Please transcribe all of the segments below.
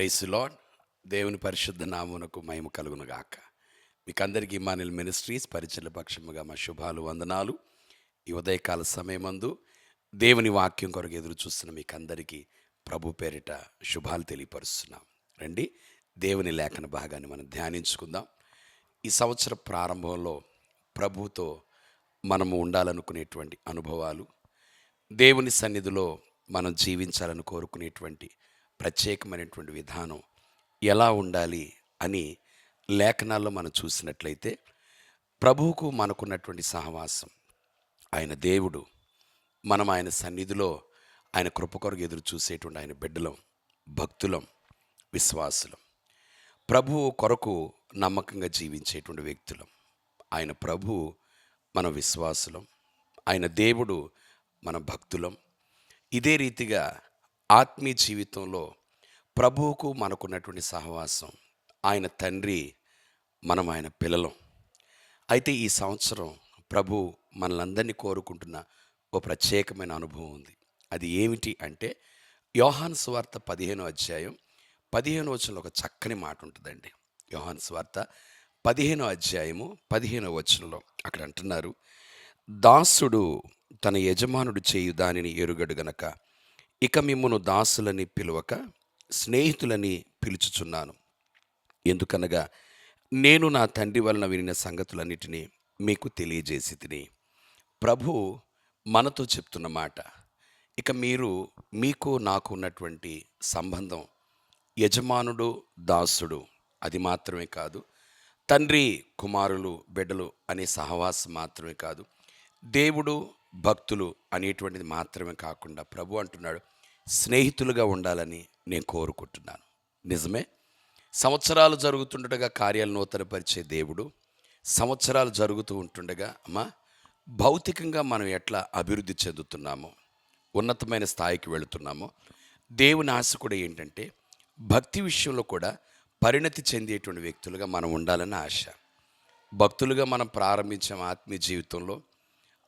Price lord దేవుని పరిశుద్ధ నామునకు మహిమ కలుగును గాక మీకు అందరికీ మానిల్ మినిస్ట్రీస్ పరిచయ పక్షముగా మా శుభాలు వందనాలు. ఈ ఉదయకాల సమయమందు దేవుని వాక్యం కొరకు ఎదురు చూస్తున్న మీకు అందరికీ ప్రభు పేరిట శుభాలు తెలియపరుస్తున్నాం. రండి దేవుని లేఖన భాగాన్ని మనం ధ్యానించుకుందాం. ఈ సంవత్సర ప్రారంభంలో ప్రభుతో మనము ఉండాలనుకునేటువంటి అనుభవాలు దేవుని సన్నిధిలో మనం జీవించాలని కోరుకునేటువంటి ప్రత్యేకమైనటువంటి విధానం ఎలా ఉండాలి అని లేఖనాల్లో మనం చూసినట్లయితే ప్రభువుకు మనకున్నటువంటి సహవాసం ఆయన దేవుడు మనం ఆయన సన్నిధిలో ఆయన కృప కొరకు ఎదురు చూసేటువంటి ఆయన బిడ్డలం భక్తులం విశ్వాసులం. ప్రభువు కొరకు నమ్మకంగా జీవించేటువంటి వ్యక్తులం. ఆయన ప్రభు మన విశ్వాసులం. ఆయన దేవుడు మన భక్తులం. ఇదే రీతిగా ఆత్మీయ జీవితంలో ప్రభువుకు మనకున్నటువంటి సహవాసం ఆయన తండ్రి మనం ఆయన పిల్లలం. అయితే ఈ సంవత్సరం ప్రభు మనలందరినీ కోరుకుంటున్న ఓ ప్రత్యేకమైన అనుభవం ఉంది. అది ఏమిటి అంటే యోహాన్ స్వార్త పదిహేనో అధ్యాయం పదిహేనో వచనంలో ఒక చక్కని మాట ఉంటుందండి. యోహాన్ స్వార్త పదిహేనో అధ్యాయము పదిహేనో వచనంలో అక్కడ అంటున్నారు దాసుడు తన యజమానుడు చేయు దానిని ఎరుగడు గనక ఇక మిమ్మును దాసులని పిలువక స్నేహితులని పిలుచుచున్నాను. ఎందుకనగా నేను నా తండ్రి వలన వినిన సంగతులన్నిటినీ మీకు తెలియజేసి తిని ప్రభు మనతో చెప్తున్న మాట ఇక మీరు మీకు నాకు ఉన్నటువంటి సంబంధం యజమానుడు దాసుడు అది మాత్రమే కాదు తండ్రి కుమారులు బిడ్డలు అనే సహవాసం మాత్రమే కాదు దేవుడు భక్తులు అనేటువంటిది మాత్రమే కాకుండా ప్రభు అంటున్నాడు స్నేహితులుగా ఉండాలని నేను కోరుకుంటున్నాను. నిజమే. సంవత్సరాలు జరుగుతుండగా కార్యాలు నూతనపరిచే దేవుడు. సంవత్సరాలు జరుగుతూ ఉంటుండగా అమ్మా భౌతికంగా మనం ఎట్లా అభివృద్ధి చెందుతున్నామో ఉన్నతమైన స్థాయికి వెళుతున్నామో దేవుని ఆశ కూడా ఏంటంటే భక్తి విషయంలో కూడా పరిణతి చెందేటువంటి వ్యక్తులుగా మనం ఉండాలని ఆశ. భక్తులుగా మనం ప్రారంభించాం ఆత్మీయ జీవితంలో.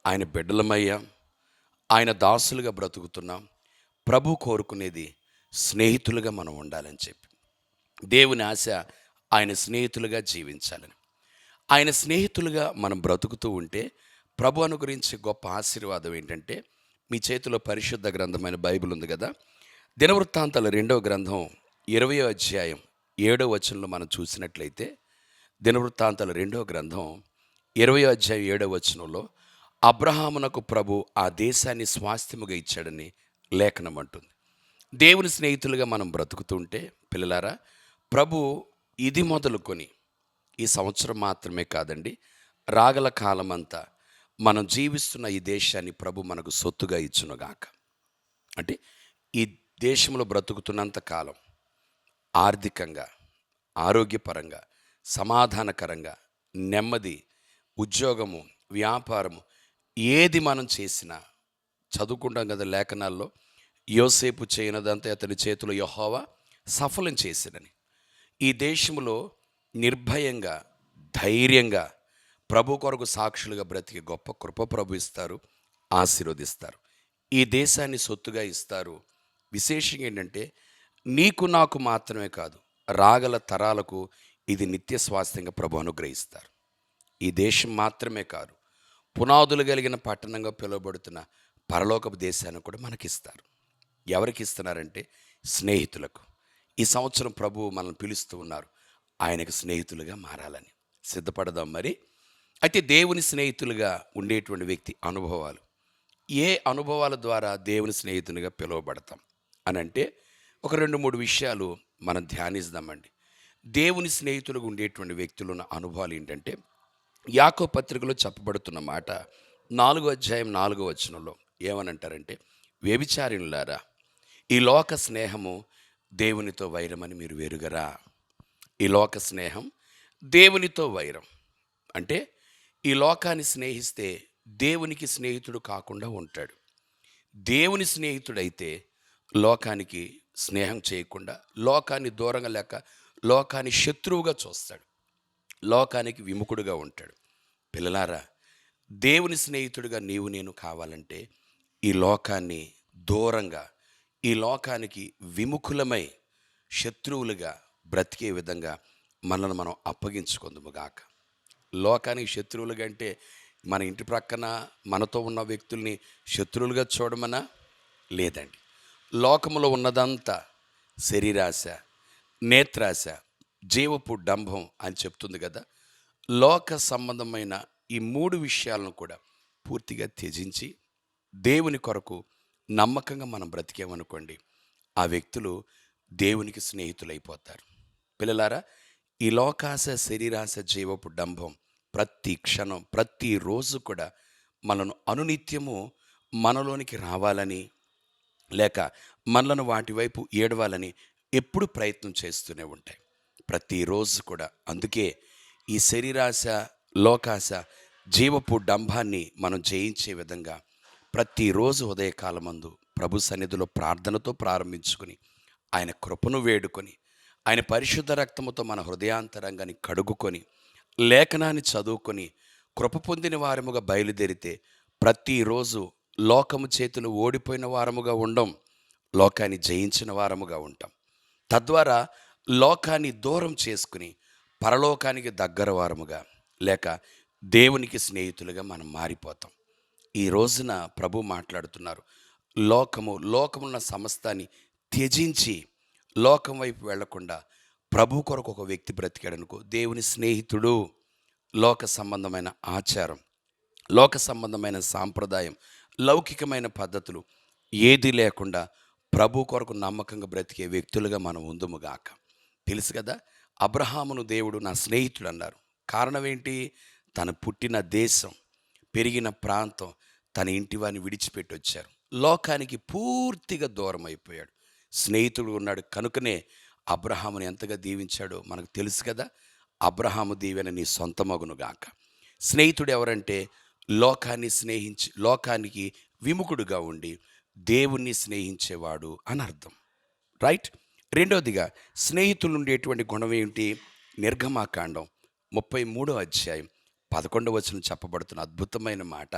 ఆయన బిడ్డలమయ్యాం. ఆయన దాసులుగా బ్రతుకుతున్నాం. ప్రభు కోరుకునేది స్నేహితులుగా మనం ఉండాలని చెప్పి. దేవుని ఆశ ఆయన స్నేహితులుగా జీవించాలని. ఆయన స్నేహితులుగా మనం బ్రతుకుతూ ఉంటే ప్రభు అనుగురించి గొప్ప ఆశీర్వాదం ఏంటంటే మీ చేతిలో పరిశుద్ధ గ్రంథమైన బైబిల్ ఉంది కదా? దినవృత్తాంతాల రెండవ గ్రంథం ఇరవయో అధ్యాయం ఏడో వచనంలో మనం చూసినట్లయితే దినవృత్తాంతాల రెండవ గ్రంథం ఇరవయో అధ్యాయం ఏడవ వచనంలో అబ్రహామునకు ప్రభు ఆ దేశాన్ని స్వాస్థ్యముగా ఇచ్చాడని లేఖనం అంటుంది దేవుని స్నేహితులుగా మనం బ్రతుకుతుంటే పిల్లలారా ప్రభు ఇది మొదలుకొని ఈ సంవత్సరం మాత్రమే కాదండి రాగల కాలమంతా మనం జీవిస్తున్న ఈ దేశాన్ని ప్రభు మనకు సొత్తుగా ఇచ్చునుగాక. అంటే ఈ దేశంలో బ్రతుకుతున్నంత కాలం ఆర్థికంగా ఆరోగ్యపరంగా సమాధానకరంగా నెమ్మది ఉద్యోగము వ్యాపారము ఏది మనం చేసినా చదువుకుంటాం కదా లేఖనాల్లో. యోసేపు చేయనదంతా అతని చేతిలో యహోవా సఫలం చేసినని. ఈ దేశంలో నిర్భయంగా ధైర్యంగా ప్రభు కొరకు సాక్షులుగా బ్రతికి గొప్ప కృప ప్రభు ఇస్తారు ఆశీర్వదిస్తారు. ఈ దేశాన్ని సొత్తుగా ఇస్తారు. విశేషంగా ఏంటంటే నీకు నాకు మాత్రమే కాదు రాగల తరాలకు ఇది నిత్య స్వాస్థ్యంగా ప్రభు అనుగ్రహిస్తారు. ఈ దేశం మాత్రమే కాదు పునాదులు కలిగిన పట్టణంగా పిలువబడుతున్న పరలోకపు దేశాన్ని కూడా మనకిస్తారు. ఎవరికి ఇస్తున్నారంటే స్నేహితులకు. ఈ సంవత్సరం ప్రభువు మనల్ని పిలుస్తూ ఉన్నారు. ఆయనకు స్నేహితులుగా మారాలని. సిద్ధపడదాం మరి. అయితే దేవుని స్నేహితులుగా ఉండేటువంటి వ్యక్తి అనుభవాలు. ఏ అనుభవాల ద్వారా దేవుని స్నేహితునిగా పిలువబడతాం? అని అంటే ఒక రెండు మూడు విషయాలు మనం ధ్యానిద్దామండి దేవుని స్నేహితులుగా ఉండేటువంటి వ్యక్తులు ఉన్న అనుభవాలు ఏంటంటే యాకో పత్రికలో చెప్పబడుతున్న మాట నాలుగో అధ్యాయం నాలుగో వచనంలో ఏమనంటారంటే వ్యభిచారిణులారా ఈ లోక స్నేహము దేవునితో వైరమని మీరు వెరుగరా. ఈ లోక స్నేహం దేవునితో వైరం. అంటే ఈ లోకాన్ని స్నేహిస్తే దేవునికి స్నేహితుడు కాకుండా ఉంటాడు. దేవుని స్నేహితుడైతే లోకానికి స్నేహం చేయకుండా లోకాన్ని దూరంగా లేక లోకాన్ని శత్రువుగా చూస్తాడు. లోకానికి విముఖుడుగా ఉంటాడు. పిల్లలారా దేవుని స్నేహితుడిగా నీవు నేను కావాలంటే ఈ లోకాన్ని దూరంగా ఈ లోకానికి విముఖులమై శత్రువులుగా బ్రతికే విధంగా మనల్ని మనం అప్పగించుకుందుము గాక లోకానికి శత్రువులుగా అంటే మన ఇంటి ప్రక్కన మనతో ఉన్న వ్యక్తుల్ని శత్రువులుగా చూడమనా? లేదండి. లోకములో ఉన్నదంతా శరీరాశ నేత్రాశ జీవపు డంభం అని చెప్తుంది కదా. లోక సంబంధమైన ఈ మూడు విషయాలను కూడా పూర్తిగా త్యజించి దేవుని కొరకు నమ్మకంగా మనం బ్రతికామనుకోండి ఆ వ్యక్తులు దేవునికి స్నేహితులైపోతారు. పిల్లలారా ఈ లోకాశ శరీరాశ జీవపు డంభం ప్రతి క్షణం ప్రతి రోజు కూడా మనను అనునిత్యము మనలోనికి రావాలని లేక మనలను వాటి వైపు ఏడవాలని ఎప్పుడు ప్రయత్నం చేస్తూనే ఉంటాయి. ప్రతిరోజు కూడా. అందుకే ఈ శరీరాశ లోకాశ జీవపు డంభాన్ని మనం జయించే విధంగా ప్రతిరోజు ఉదయకాలమందు ప్రభు సన్నిధిలో ప్రార్థనతో ప్రారంభించుకుని ఆయన కృపను వేడుకొని ఆయన పరిశుద్ధ రక్తముతో మన హృదయాంతరంగాన్ని కడుగుకొని లేఖనాన్ని చదువుకొని కృప పొందిన వారముగా బయలుదేరితే ప్రతిరోజు లోకము చేతులు ఓడిపోయిన వారముగా ఉండం లోకాన్ని జయించిన వారముగా ఉంటాం. తద్వారా లోకాన్ని దూరం చేసుకుని పరలోకానికి దగ్గర వారముగా లేక దేవునికి స్నేహితులుగా మనం మారిపోతాం. ఈ రోజున ప్రభు మాట్లాడుతున్నారు. లోకము లోకమున్న సమస్తాన్ని త్యజించి లోకం వైపు వెళ్ళకుండా ప్రభు కొరకు ఒక వ్యక్తి బ్రతికాడనుకో దేవుని స్నేహితుడు లోక సంబంధమైన ఆచారం లోక సంబంధమైన సాంప్రదాయం లౌకికమైన పద్ధతులు ఏది లేకుండా ప్రభు కొరకు నమ్మకంగా బ్రతికే వ్యక్తులుగా మనం ఉందుముగాక తెలుసు కదా అబ్రహామును దేవుడు నా స్నేహితుడు అన్నారు కారణం ఏంటి? తను పుట్టిన దేశం. పెరిగిన ప్రాంతం తన ఇంటి వారిని విడిచిపెట్టి వచ్చారు లోకానికి పూర్తిగా దూరం అయిపోయాడు స్నేహితుడు ఉన్నాడు. కనుకనే అబ్రహాముని ఎంతగా దీవించాడో మనకు తెలుసు కదా. అబ్రహాము దీవెన నీ సొంత మగునుగాక స్నేహితుడు ఎవరంటే లోకాన్ని స్నేహించి లోకానికి విముఖుడుగా ఉండి దేవుణ్ణి స్నేహించేవాడు అని అర్థం. రైట్? రెండవదిగా స్నేహితులు ఉండేటువంటి గుణం ఏమిటి? నిర్గమాకాండం ముప్పై మూడో అధ్యాయం. పదకొండవ వచనం చెప్పబడుతున్న అద్భుతమైన మాట.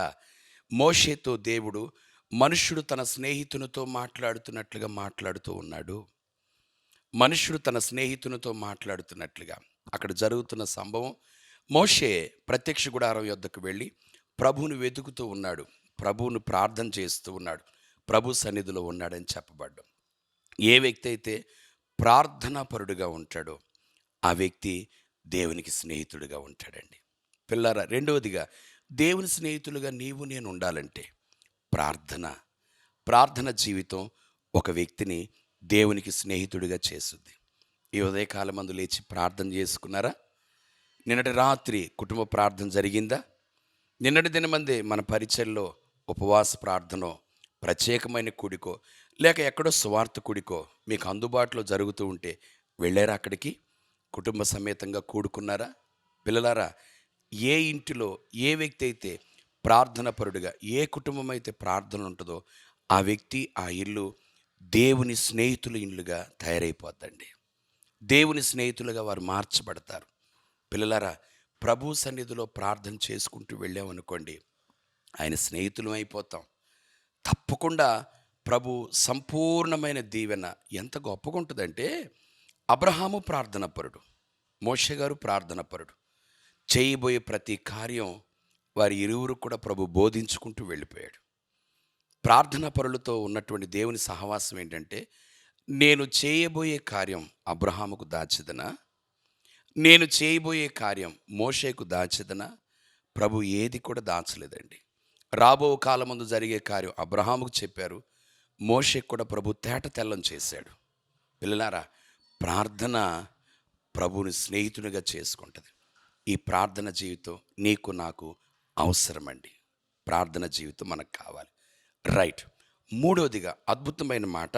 మోషేతో దేవుడు మనుష్యుడు తన స్నేహితునితో మాట్లాడుతున్నట్లుగా మాట్లాడుతూ ఉన్నాడు. మనుష్యుడు తన స్నేహితునితో మాట్లాడుతున్నట్లుగా. అక్కడ జరుగుతున్న సంభవం మోషే ప్రత్యక్ష గుడారం యొద్దకు వెళ్ళి ప్రభువును వెతుకుతూ ఉన్నాడు. ప్రభువును ప్రార్థన చేస్తూ ఉన్నాడు. ప్రభు సన్నిధిలో ఉన్నాడని చెప్పబడ్డం. ఏ వ్యక్తి అయితే ప్రార్థనాపరుడుగా ఉంటాడో ఆ వ్యక్తి దేవునికి స్నేహితుడిగా ఉంటాడండి. పిల్లర రెండవదిగా దేవుని స్నేహితులుగా నీవు నేను ఉండాలంటే ప్రార్థన. ప్రార్థన జీవితం ఒక వ్యక్తిని దేవునికి స్నేహితుడిగా చేస్తుంది. ఈ ఉదయకాలమందు లేచి ప్రార్థన చేసుకున్నారా? నిన్నటి రాత్రి కుటుంబ ప్రార్థన జరిగిందా? నిన్నటి దినమందే మన పరిచయంలో ఉపవాస ప్రార్థనో ప్రత్యేకమైన కూడికో లేక ఎక్కడో స్వార్థ కూడికో మీకు అందుబాటులో జరుగుతూ ఉంటే వెళ్ళారా అక్కడికి? కుటుంబ సమేతంగా కూడుకున్నారా? పిల్లలారా ఏ ఇంటిలో ఏ వ్యక్తి అయితే ప్రార్థన పరుడుగా ఏ కుటుంబం అయితే ప్రార్థన ఉంటుందో ఆ వ్యక్తి ఆ ఇల్లు దేవుని స్నేహితుల ఇల్లుగా తయారైపోద్దండి. దేవుని స్నేహితులుగా వారు మార్చబడతారు. పిల్లలారా ప్రభు సన్నిధిలో ప్రార్థన చేసుకుంటూ వెళ్ళామనుకోండి ఆయన స్నేహితులం అయిపోతాం. తప్పకుండా ప్రభు సంపూర్ణమైన దీవెన ఎంత గొప్పగా ఉంటుందంటే అబ్రహాము ప్రార్థనపరుడు మోషే గారు ప్రార్థనపరుడు. చేయబోయే ప్రతి కార్యం వారి ఇరువురు కూడా ప్రభు బోధించుకుంటూ వెళ్ళిపోయాడు. ప్రార్థన పరులతో ఉన్నటువంటి దేవుని సహవాసం ఏంటంటే నేను చేయబోయే కార్యం అబ్రహాముకు దాచిదనా నేను చేయబోయే కార్యం మోషేకు దాచిదనా ప్రభు ఏది కూడా దాచలేదండి. రాబో కాలమందు జరిగే కార్యం అబ్రహాముకు చెప్పారు మోషేకు కూడా ప్రభు తేట తెల్లం చేశాడు. పిల్లలారా ప్రార్థన ప్రభుని స్నేహితునిగా చేసుకుంటుంది. ఈ ప్రార్థన జీవితం నీకు నాకు అవసరమండి. ప్రార్థన జీవితం మనకు కావాలి. రైట్. మూడవదిగా అద్భుతమైన మాట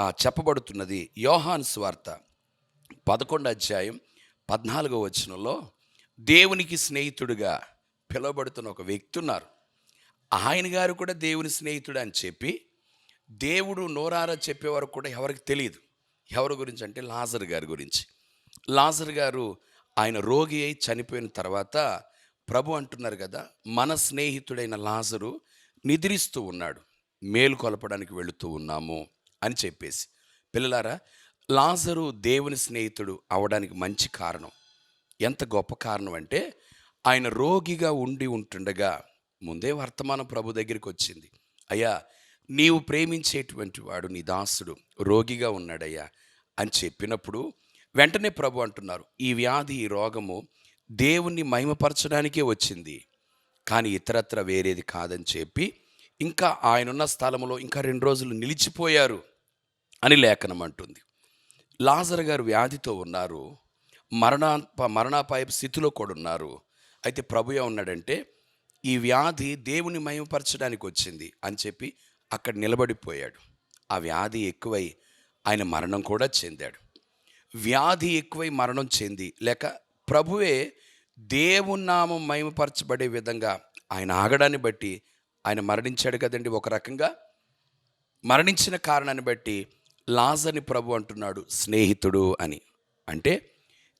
చెప్పబడుతున్నది యోహాన్ స్వార్త పదకొండు అధ్యాయం పద్నాలుగో వచనంలో దేవునికి స్నేహితుడిగా పిలువబడుతున్న ఒక వ్యక్తి ఉన్నారు. ఆయన గారు కూడా దేవుని స్నేహితుడు అని చెప్పి దేవుడు నోరారా చెప్పేవారు కూడా ఎవరికి తెలియదు. ఎవరి గురించి అంటే లాజర్ గారి గురించి. లాజర్ గారు ఆయన రోగి అయి చనిపోయిన తర్వాత ప్రభు అంటున్నారు కదా మన స్నేహితుడైన లాజరు నిద్రిస్తూ ఉన్నాడు మేలు కొలపడానికి వెళుతూ ఉన్నాము అని చెప్పేసి. పిల్లలారా లాజరు దేవుని స్నేహితుడు అవడానికి మంచి కారణం. ఎంత గొప్ప కారణం అంటే ఆయన రోగిగా ఉండి ఉంటుండగా ముందే వర్తమానం ప్రభు దగ్గరికి వచ్చింది. అయ్యా నీవు ప్రేమించేటువంటి వాడు నీ దాసుడు రోగిగా ఉన్నాడయ్యా అని చెప్పినప్పుడు వెంటనే ప్రభు అంటున్నారు ఈ వ్యాధి ఈ రోగము దేవుణ్ణి మహిమపరచడానికే వచ్చింది కానీ ఇతరత్ర వేరేది కాదని చెప్పి ఇంకా ఆయనున్న స్థలంలో ఇంకా రెండు రోజులు నిలిచిపోయారు అని లేఖనం అంటుంది. లాజర్ గారు వ్యాధితో ఉన్నారు మరణా మరణాపాయ స్థితిలో కూడా ఉన్నారు. అయితే ప్రభు ఉన్నాడంటే ఈ వ్యాధి దేవుని మయమపరచడానికి వచ్చింది అని చెప్పి అక్కడ నిలబడిపోయాడు. ఆ వ్యాధి ఎక్కువై ఆయన మరణం కూడా చెందాడు. వ్యాధి ఎక్కువై మరణం చెంది. లేక ప్రభువే దేవునామం మహిమపరచబడే విధంగా ఆయన ఆగడాన్ని బట్టి ఆయన మరణించాడు కదండి ఒక రకంగా. మరణించిన కారణాన్ని బట్టి లాజర్ని ప్రభు అంటున్నాడు స్నేహితుడు అని. అంటే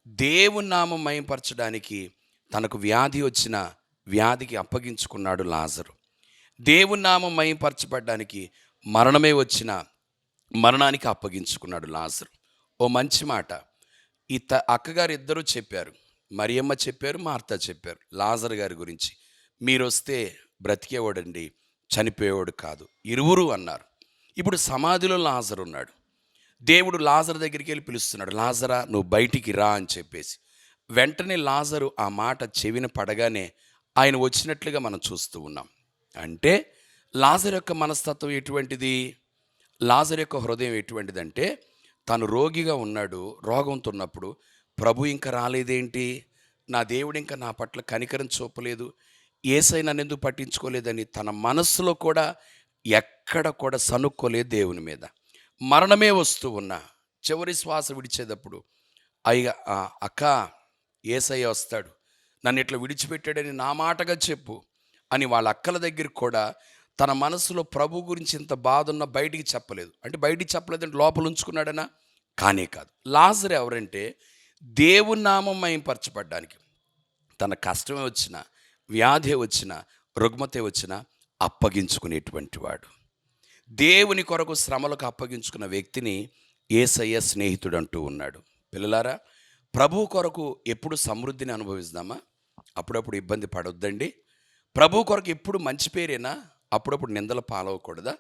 దేవునామం మయంపరచడానికి తనకు వ్యాధి వచ్చిన వ్యాధికి అప్పగించుకున్నాడు లాజరు. దేవునామం మయంపరచబడ్డానికి మరణమే వచ్చిన మరణానికి అప్పగించుకున్నాడు లాజరు. ఓ మంచి మాట. ఈ త అక్కగారు ఇద్దరు చెప్పారు. మరియమ్మ చెప్పారు మార్త చెప్పారు లాజర్ గారి గురించి. మీరు వస్తే బ్రతికేవాడండి చనిపోయేవాడు కాదు ఇరువురు అన్నారు. ఇప్పుడు సమాధిలో లాజర్ ఉన్నాడు. దేవుడు లాజర్ దగ్గరికి వెళ్ళి పిలుస్తున్నాడు లాజరా నువ్వు బయటికి రా అని చెప్పేసి. వెంటనే లాజరు ఆ మాట చెవిన పడగానే ఆయన వచ్చినట్లుగా మనం చూస్తూ ఉన్నాం. అంటే లాజర్ యొక్క మనస్తత్వం ఎటువంటిది? లాజర్ యొక్క హృదయం ఎటువంటిదంటే తను రోగిగా ఉన్నాడు రోగంతో ఉన్నప్పుడు ప్రభు ఇంకా రాలేదేంటి? నా దేవుడు ఇంకా నా పట్ల కనికరం చూపలేదు. ఏసై నన్ను ఎందుకు పట్టించుకోలేదని తన మనస్సులో కూడా ఎక్కడ కూడా సనుక్కోలేదు దేవుని మీద. మరణమే వస్తూ ఉన్నా చివరి శ్వాస విడిచేటప్పుడు అయ్య అక్క ఏసయ్య వస్తాడు. నన్ను ఇట్లా విడిచిపెట్టాడని నా మాటగా చెప్పు అని వాళ్ళ అక్కల దగ్గర కూడా తన మనసులో ప్రభు గురించి ఇంత బాధ ఉన్న బయటికి చెప్పలేదు. అంటే బయటికి చెప్పలేదంటే లోపల ఉంచుకున్నాడనా? కానే కాదు. లాజర్ ఎవరంటే దేవుని నామం మయంపరచబడ్డానికి. తన కష్టమే వచ్చిన వ్యాధి వచ్చిన రుగ్మతే వచ్చిన అప్పగించుకునేటువంటి వాడు. దేవుని కొరకు శ్రమలకు అప్పగించుకున్న వ్యక్తిని ఏసయ్య స్నేహితుడు అంటూ ఉన్నాడు. పిల్లలారా ప్రభు కొరకు ఎప్పుడు సమృద్ధిని అనుభవిస్తామా? అప్పుడప్పుడు ఇబ్బంది పడొద్దండి. ప్రభు కొరకు ఎప్పుడు మంచి పేరేనా? అప్పుడప్పుడు నిందల పాలవకూడదా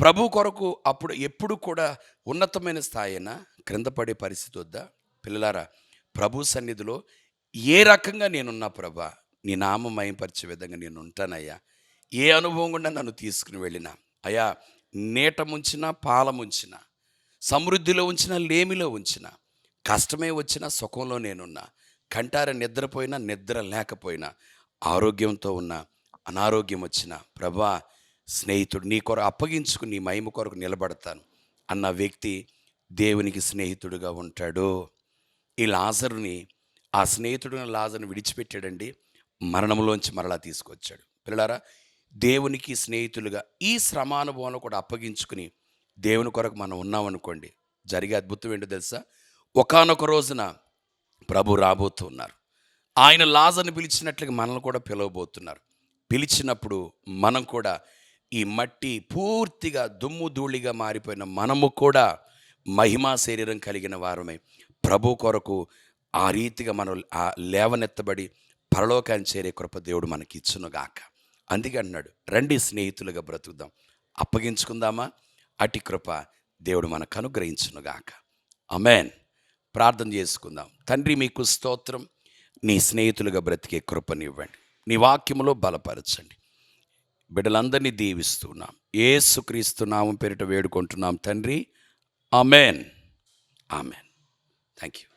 ప్రభు కొరకు అప్పుడు ఎప్పుడు కూడా ఉన్నతమైన స్థాయినా క్రింద పడే పరిస్థితి వద్దా? పిల్లలారా ప్రభు సన్నిధిలో ఏ రకంగా నేనున్నా ప్రభా నీ నామం మయంపరిచే విధంగా నేను ఉంటానయ్యా. ఏ అనుభవం కూడా నన్ను తీసుకుని వెళ్ళినా అయ్యా నీట ముంచినా పాలముంచినా సమృద్ధిలో ఉంచినా లేమిలో ఉంచినా కష్టమే వచ్చినా సుఖంలో నేనున్నా కంటార నిద్రపోయినా నిద్ర లేకపోయినా ఆరోగ్యంతో ఉన్న అనారోగ్యం వచ్చిన ప్రభా స్నేహితుడు నీ కొరకు అప్పగించుకుని నీ మహిమ కొరకు నిలబడతాను అన్న వ్యక్తి దేవునికి స్నేహితుడుగా ఉంటాడు. ఈ లాజరుని ఆ స్నేహితుడు లాజర్ని విడిచిపెట్టాడండి మరణంలోంచి మరలా తీసుకొచ్చాడు. పిల్లలారా దేవునికి స్నేహితులుగా ఈ శ్రమానుభవంలో కూడా అప్పగించుకుని దేవుని కొరకు మనం ఉన్నామనుకోండి జరిగే అద్భుతం ఏంటో తెలుసా? ఒకనొక రోజున ప్రభు రాబోతున్నారు ఆయన లాజర్ని పిలిచినట్లుగా మనల్ని కూడా పిలవబోతున్నారు. పిలిచినప్పుడు మనం కూడా ఈ మట్టి పూర్తిగా దుమ్ము ధూళిగా మారిపోయిన మనము కూడా మహిమా శరీరం కలిగిన వారమే. ప్రభు కొరకు ఆ రీతిగా మనం ఆ లేవనెత్తబడి పరలోకాన్ని చేరే కృప దేవుడు మనకి ఇచ్చునుగాక అందుకే అన్నాడు రండి స్నేహితులుగా బ్రతుకుదాం. అప్పగించుకుందామా? అటి కృప దేవుడు మనకు అనుగ్రహించునుగాక అమెన్ ప్రార్థన చేసుకుందాం. తండ్రి మీకు స్తోత్రం. నీ స్నేహితులుగా బ్రతికే కృపనివ్వండి నీ వాక్యములో బలపరచండి. బిడ్డలందరినీ దీవిస్తున్నాం. ఏసుక్రీస్తు నామం పేరిట వేడుకుంటున్నాం తండ్రి. Amen amen. Thank you